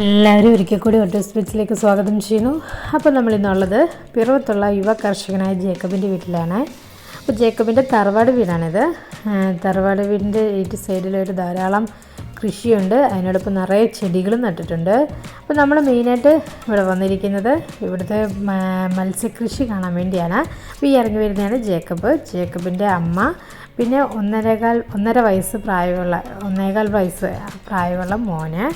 എല്ലാവരും ഒരിക്കൽ കൂടി ഓട്ടോ സ്പിരിറ്റ്സിലേക്ക് സ്വാഗതം ചെയ്യുന്നു. അപ്പോൾ നമ്മൾ ഇന്നുള്ളത് പിറവത്തുള്ള യുവ കർഷകനായ ജേക്കബിന്റെ വീട്ടിലാണ്. അപ്പോൾ ജേക്കബിന്റെ തറവാട് വീടാണിത്. തറവാട് വീടിന്റെ ഈ സൈഡിലൊരു ധാരാളം കൃഷിയുണ്ട്. അതിനോടൊപ്പം നിറയെ ചെടികളും നട്ടിട്ടുണ്ട്. അപ്പോൾ നമ്മൾ മെയിനായിട്ട് ഇവിടെ വന്നിരിക്കുന്നത് ഇവിടുത്തെ മത്സ്യകൃഷി കാണാൻ വേണ്ടിയാണ്. അപ്പോൾ ഈ ഇറങ്ങി വരുന്നതാണ് ജേക്കബ്. ജേക്കബിന്റെ അമ്മ. പിന്നെ ഒന്നരകാൽ ഒന്നര വയസ്സ് പ്രായമുള്ള ഒന്നേകാൽ വയസ്സ് പ്രായമുള്ള മോന്.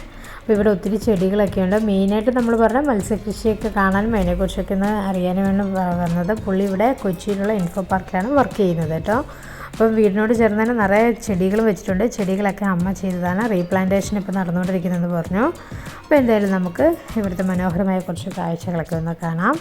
അപ്പോൾ ഇവിടെ ഒത്തിരി ചെടികളൊക്കെ ഉണ്ട്. മെയിനായിട്ട് നമ്മൾ പറഞ്ഞ മത്സ്യകൃഷിയൊക്കെ കാണാനും അതിനെക്കുറിച്ചൊക്കെ ഒന്ന് അറിയാനും വേണ്ടി വന്നത് പുള്ളി ഇവിടെ കൊച്ചിയിലുള്ള ഇൻഫോ പാർക്കിലാണ് വർക്ക് ചെയ്യുന്നത് കേട്ടോ. അപ്പോൾ വീടിനോട് ചേർന്ന് തന്നെ നിറയെ ചെടികൾ വെച്ചിട്ടുണ്ട്. ചെടികളൊക്കെ അമ്മ ചെയ്തതാണ്. റീപ്ലാന്റേഷൻ ഇപ്പോൾ നടന്നുകൊണ്ടിരിക്കുന്നതെന്ന് പറഞ്ഞു. അപ്പോൾ എന്തായാലും നമുക്ക് ഇവിടുത്തെ മനോഹരമായ കുറച്ച് കാഴ്ചകളൊക്കെ ഒന്ന് കാണാം.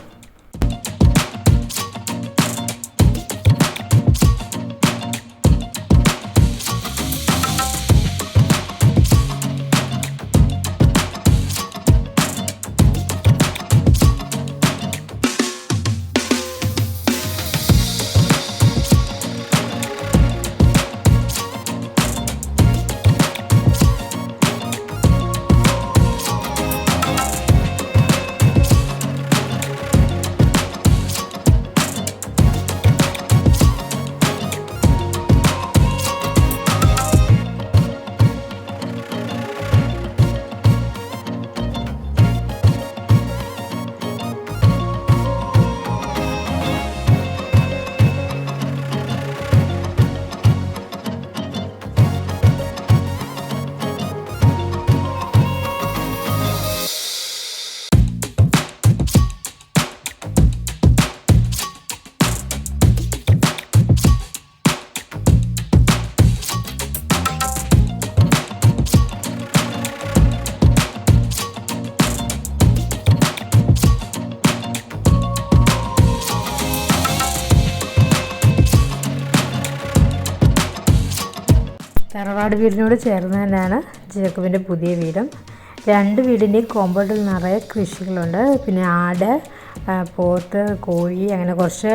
തറവാട് വീടിനോട് ചേർന്ന് തന്നെയാണ് ജേക്കബിന്റെ പുതിയ വീടും. രണ്ട് വീടിന്റെയും കോമ്പൗണ്ടിൽ നിറയെ കൃഷികളുണ്ട്. പിന്നെ ആട് പോത്ത് കോഴി അങ്ങനെ കുറച്ച്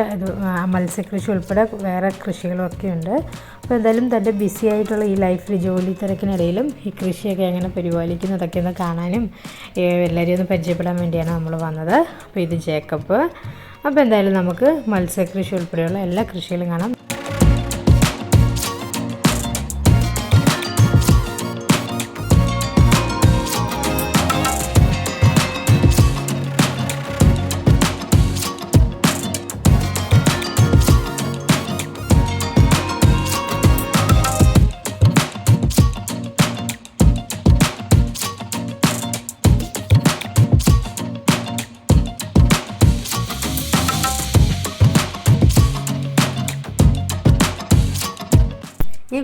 മത്സ്യകൃഷി ഉൾപ്പെടെ വേറെ കൃഷികളൊക്കെ ഉണ്ട്. അപ്പോൾ എന്തായാലും തന്റെ ബിസി ആയിട്ടുള്ള ഈ ലൈഫിൽ ജോലി തിരക്കിനിടയിലും ഈ കൃഷിയൊക്കെ എങ്ങനെ പരിപാലിക്കുന്നതൊക്കെ ഒന്ന് കാണാനും എല്ലാവരെയും ഒന്ന് പരിചയപ്പെടാൻ വേണ്ടിയാണ് നമ്മൾ വന്നത്. അപ്പോൾ ഇത് ജേക്കബ്. അപ്പോൾ എന്തായാലും നമുക്ക് മത്സ്യകൃഷി ഉൾപ്പെടെയുള്ള എല്ലാ കൃഷികളും കാണാം.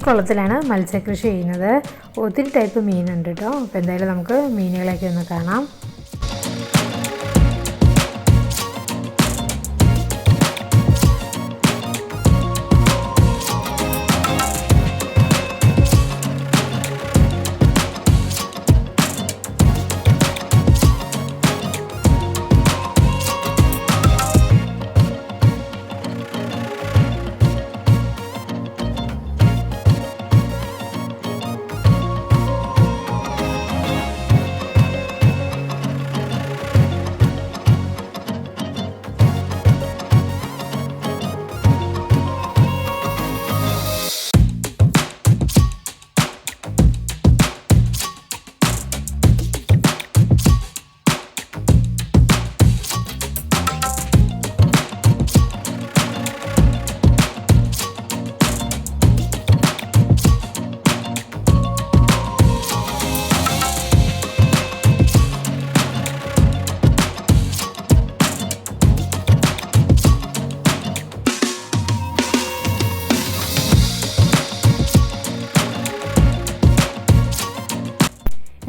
കുളത്തിലാണ് മത്സ്യകൃഷി ചെയ്യുന്നത്. ഒത്തിരി ടൈപ്പ് മീനുണ്ട് കേട്ടോ അപ്പോൾ എന്തായാലും നമുക്ക് മീനുകളെയൊക്കെ ഒന്ന് കാണാം.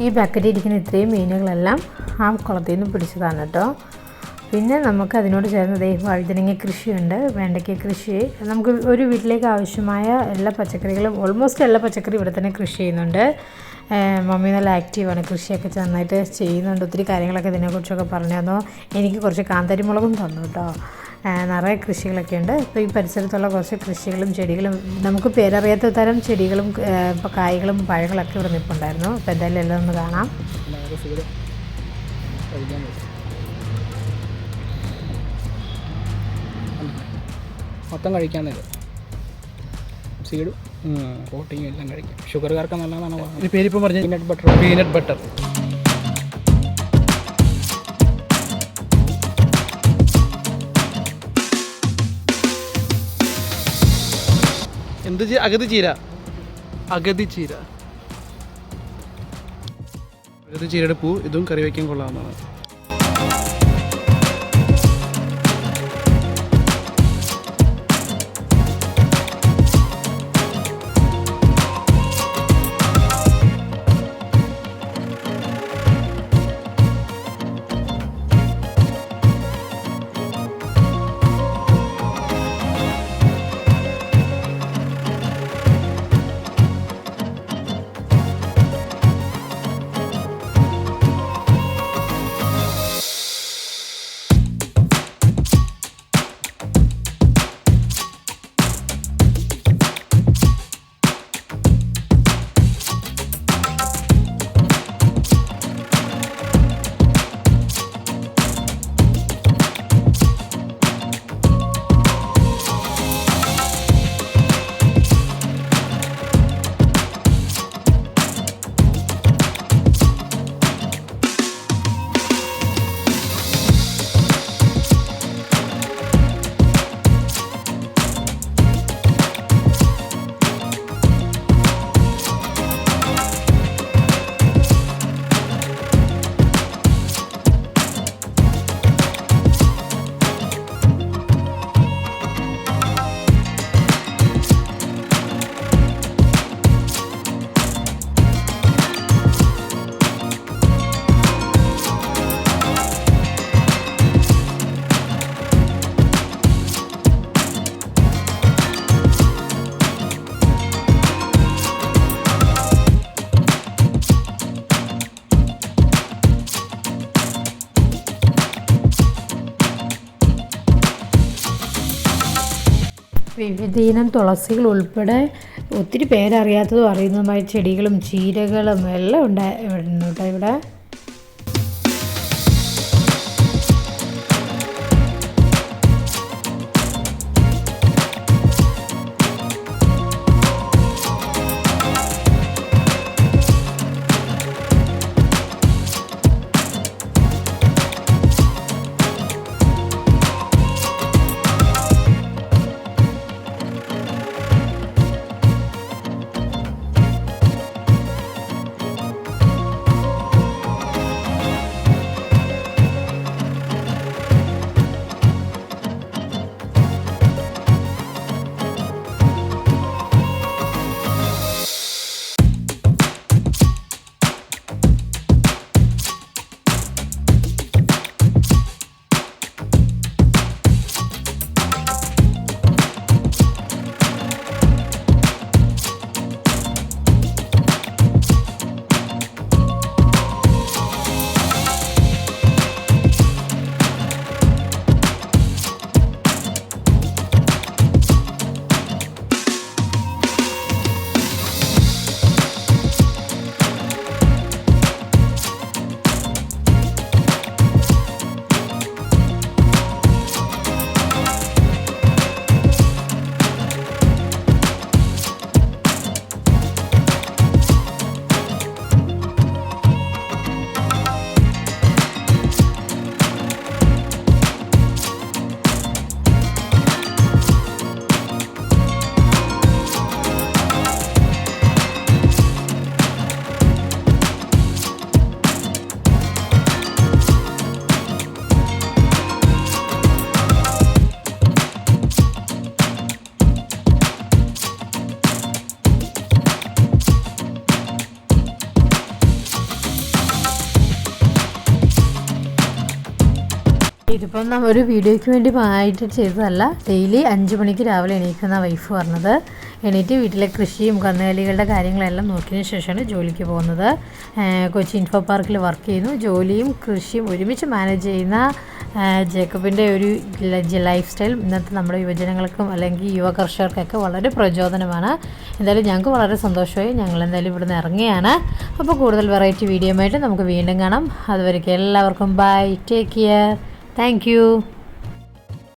ഈ ബക്കറ്റിൽ ഇരിക്കുന്ന ഇത്രയും മീനുകളെല്ലാം ആ കുളത്തിൽ നിന്ന് പിടിച്ചതാണ് കേട്ടോ. പിന്നെ നമുക്ക് അതിനോട് ചേർന്ന് ദേ വഴുതനങ്ങ കൃഷിയുണ്ട് വെണ്ടയ്ക്ക കൃഷി. നമുക്ക് ഒരു വീട്ടിലേക്ക് ആവശ്യമായ എല്ലാ പച്ചക്കറികളും ഓൾമോസ്റ്റ് എല്ലാ പച്ചക്കറി ഇവിടെ തന്നെ കൃഷി ചെയ്യുന്നുണ്ട്. മമ്മി നല്ല ആക്റ്റീവാണ്. കൃഷിയൊക്കെ നന്നായിട്ട് ചെയ്യുന്നുണ്ട്. ഒത്തിരി കാര്യങ്ങളൊക്കെ ഇതിനെക്കുറിച്ചൊക്കെ പറഞ്ഞു തന്നു എനിക്ക് കുറച്ച് കാന്തരിമുളകും തന്നു കേട്ടോ. നിറയെ കൃഷികളൊക്കെ ഉണ്ട്. ഇപ്പോൾ ഈ പരിസരത്തുള്ള കുറച്ച് കൃഷികളും ചെടികളും നമുക്ക് പേരറിയാത്ത തരം ചെടികളും ഇപ്പോൾ കായ്കളും പഴങ്ങളൊക്കെ ഇവിടെ നിൽപ്പുണ്ടായിരുന്നു അപ്പോൾ എന്തായാലും എല്ലാം ഒന്ന് കാണാം. മൊത്തം കഴിക്കാൻ നേരം സീഡും. പ്രോട്ടീനും എല്ലാം കഴിക്കാം. ഷുഗറുകാർക്ക് നല്ലതാണ് പേര് പേരിപ്പം പറഞ്ഞ? പീനട്ട് ബട്ടർ പീനട്ട് ബട്ടർ എന്ത് അഗതി ചീര? അഗതി ചീര. അഗതി ചീരയുടെ പൂ ഇതും കറി വയ്ക്കാൻ കൊള്ളാവുന്നതാണ്. വിവിധയിനം തുളസികൾ ഉൾപ്പെടെ ഒത്തിരി പേരറിയാത്തതും അറിയുന്നതുമായ ചെടികളും ചീരകളും എല്ലാം ഉണ്ടായിരുന്നു കേട്ടോ ഇവിടെ. ഇതിപ്പം നമ്മൾ ഒരു വീഡിയോയ്ക്ക് വേണ്ടി ആയിട്ട് ചെയ്തതല്ല. ഡെയിലി അഞ്ച് മണിക്ക് രാവിലെ എണീക്കുന്ന വൈഫ് പറഞ്ഞത്. എണീറ്റ് വീട്ടിലെ കൃഷിയും കന്നുകാലികളുടെ കാര്യങ്ങളെല്ലാം നോക്കിയതിന് ശേഷമാണ് ജോലിക്ക് പോകുന്നത്. കൊച്ചി ഇൻഫോ പാർക്കിൽ വർക്ക് ചെയ്യുന്നു. ജോലിയും കൃഷിയും ഒരുമിച്ച് മാനേജ് ചെയ്യുന്ന ജേക്കബിന്റെ ഒരു ലൈഫ് സ്റ്റൈൽ ഇന്നത്തെ നമ്മുടെ യുവജനങ്ങൾക്കും അല്ലെങ്കിൽ യുവ കർഷകർക്കൊക്കെ വളരെ പ്രചോദനമാണ്. എന്തായാലും ഞങ്ങൾക്ക് വളരെ സന്തോഷമായി. ഞങ്ങൾ എന്തായാലും ഇവിടുന്ന് ഇറങ്ങിയാണ് അപ്പോൾ കൂടുതൽ വെറൈറ്റി വീഡിയോ ആയിട്ട് നമുക്ക് വീണ്ടും കാണാം. അതുവരേക്കും എല്ലാവർക്കും bye. Take care. Thank you.